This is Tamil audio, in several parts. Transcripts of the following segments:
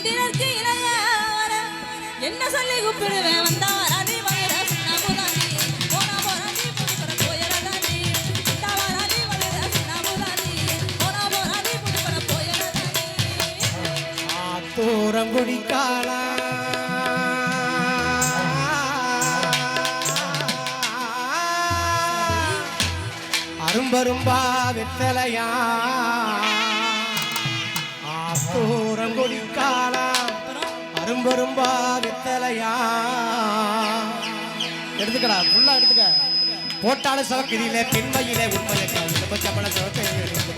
இந்திரருக்கு இளையார. என்ன சொல்லி கூப்பிடுவேன்? வந்தார் வராதி குடிக்காலா. அரும்பரும்பா வெத்தலையா. ஆத்தூரம் குடிக்காலா அரும்பரும்பா வித்தலையா? எடுத்துக்கடா ஃபுல்லா எடுத்துக்க. போட்டாலும் சவக்கிரியில பெண்மையில உண்மையை எலும்பச்சப்பட சவக்கை சவக்கிரியில.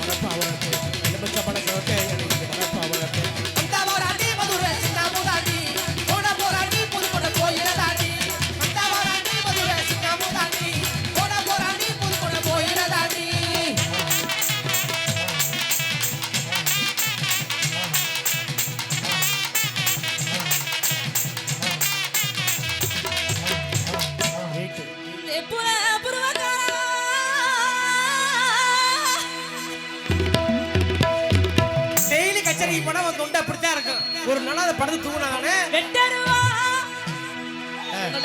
கச்சேரிக்கு போனா அவன் தொண்டை அப்படித்தான் இருக்கும் ஒரு நாள் அதை படுத்து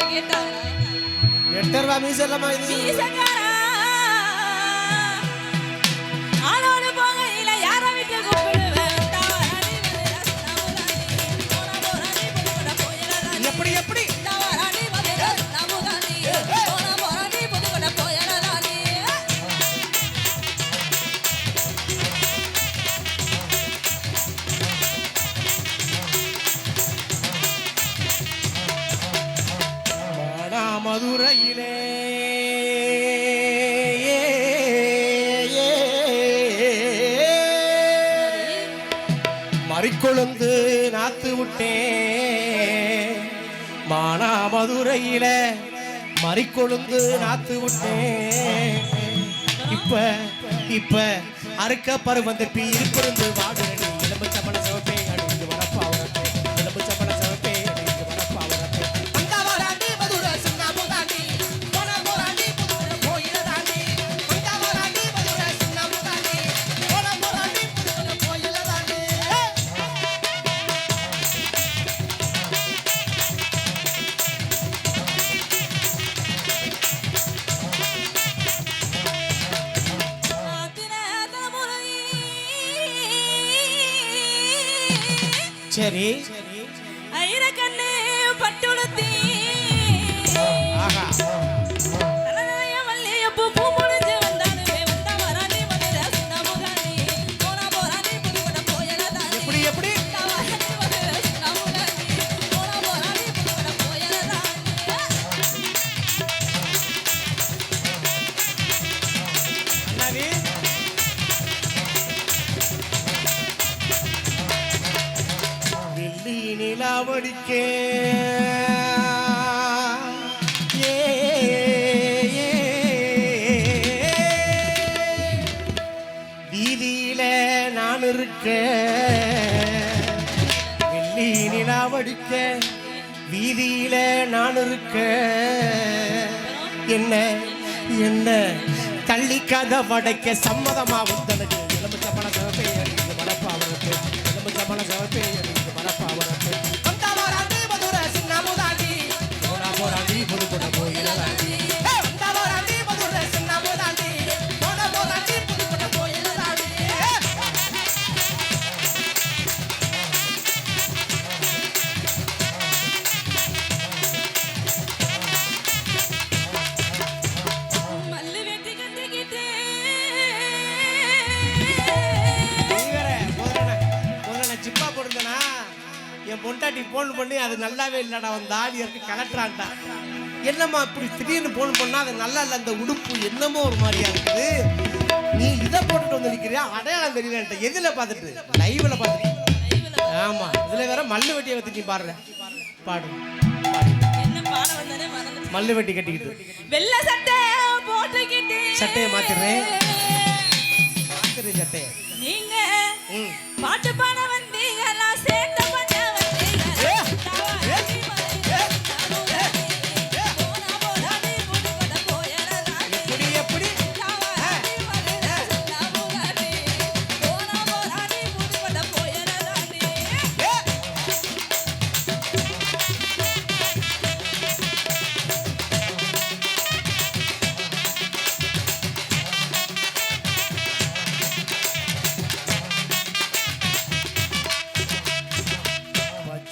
கேட்டா எட்டு? ரூபா மீச இல்லாம இது. மதுரையிலே. மறிக்கொழுந்து நாத்து விட்டேன். மானா மதுரையில மறிக்கொழுந்து நாத்து விட்டேன். இப்ப இப்ப அறுக்க பருவந்த பீ இருப்பிருந்து வாடுறடி எலும்பச்சப்பட சிவப்பே சரி. ஐரக்கண்ணு பட்டுடுத்தி ஆஹா. வெள்ளி நிலாவடிக்க வீதியில நான் இருக்க வெள்ளி நிலாவடிக்க வீதியில நான் இருக்க என்ன என்ன? தள்ளி கதை வடைக்க சம்மதமா உந்தனுக்கு. எலுமிச்ச பழ சிவப்பே அடிக்குது மலப்பாவரத்து எலுமிச்ச பழ சிவப்பே அந்த போராடி மதுரை சின்னமுதாடி போடா போராடி புது பொண்டாட்டி ஃபோன் பண்ணி அது நல்லாவே இல்லடா அவன் தாடி இருக்கு கலட்டுறான்டா. என்னம்மா இப்படி திடீர்னு ஃபோன் பண்ணா அது நல்லா இல்லை அந்த உடுப்பு என்னமோ ஒரு மாதிரியா இருக்குது. நீ இதை போட்டுட்டு வந்து நிற்கிறியா அடையாளம் தெரியல எதுல பார்த்துட்டு? லைவ்ல பார்த்துட்டு. ஆமா இதுல வேற மல்லு வெட்டியை வச்சு நீ பாடுற. பாடு. மல்லு வெட்டி கட்டிக்கிட்டு. வெள்ளை சட்டை போட்டுக்கிட்டு. சட்டையை மாத்திடுறேன். மாத்திரு சட்டையை. நீங்க பாட்டு பாட வந்தீங்களா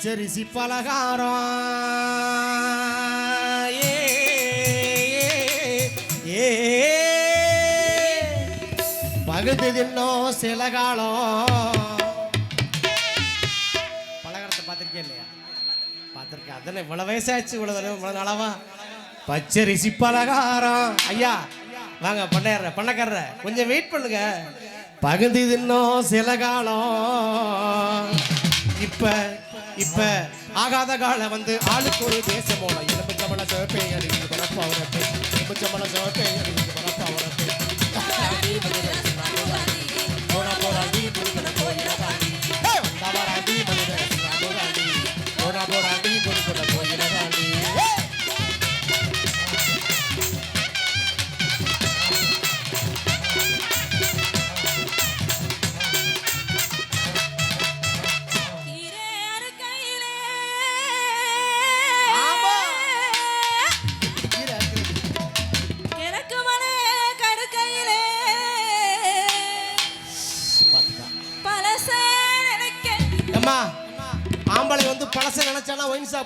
பச்சரிசி பலகாரம் ஏ, ஏ, ஏ. பகுதி தின்னும் சில காலம் பலகாரத்தை பார்த்துருக்கே. இல்லையா பார்த்துருக்கேன் அதில் இவ்வளோ வயசாச்சு இவ்வளோ தடவை இவ்வளோ நாளாவா? பச்சரிசி பலகாரம். ஐயா வாங்க பண்ணையார பண்ணக்காரர கொஞ்சம் வெயிட் பண்ணுங்க. பகுதி தின்னும் சில காலம் இப்போ இப்ப ஆகாத கால வந்து ஆளுக்கு ஒரு தேசமோல எலும்பு சமண சிவப்பே அறிவிக்கு குழப்பம் எலும்பு சமண சிவப்பே அறிவிக்கு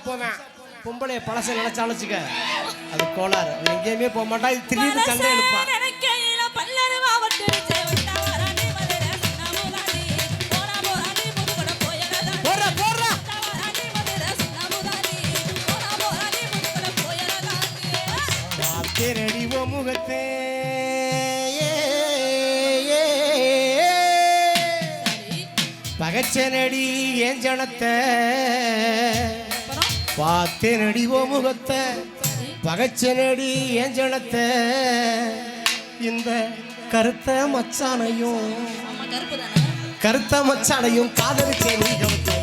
போவேன். பொம்பளைய பழச நினைச்சாலும் வச்சுக்க அது கோளாறு. எங்கேயுமே போக மாட்டா இது திடீர்னு சண்டை எழுப்பா நினைக்கையில பல்லருவா வட்டுடுச்சே வந்தா வராடி மதுரை சுண்ணாமுதாடி போனா போராடி புதுக்கோட போயறதாடி போடுற போடுற. வராடி மதுரை சுண்ணாமுதாடி போனா போராடி புதுக்கோட போயறதாடி பார்த்தேனடி ஓ முகத்தே. ஏ, ஏ, சரி. பகச்சனடி ஏன் ஜனத்தை? பார்த்தேனடி ஓ முகத்தை. பகச்சனடி ஏன் ஜனத்தை. இந்த கருத்த மச்சானையும் கருத்த மச்சானையும் காதலிச்சே நீ கவனிச்சே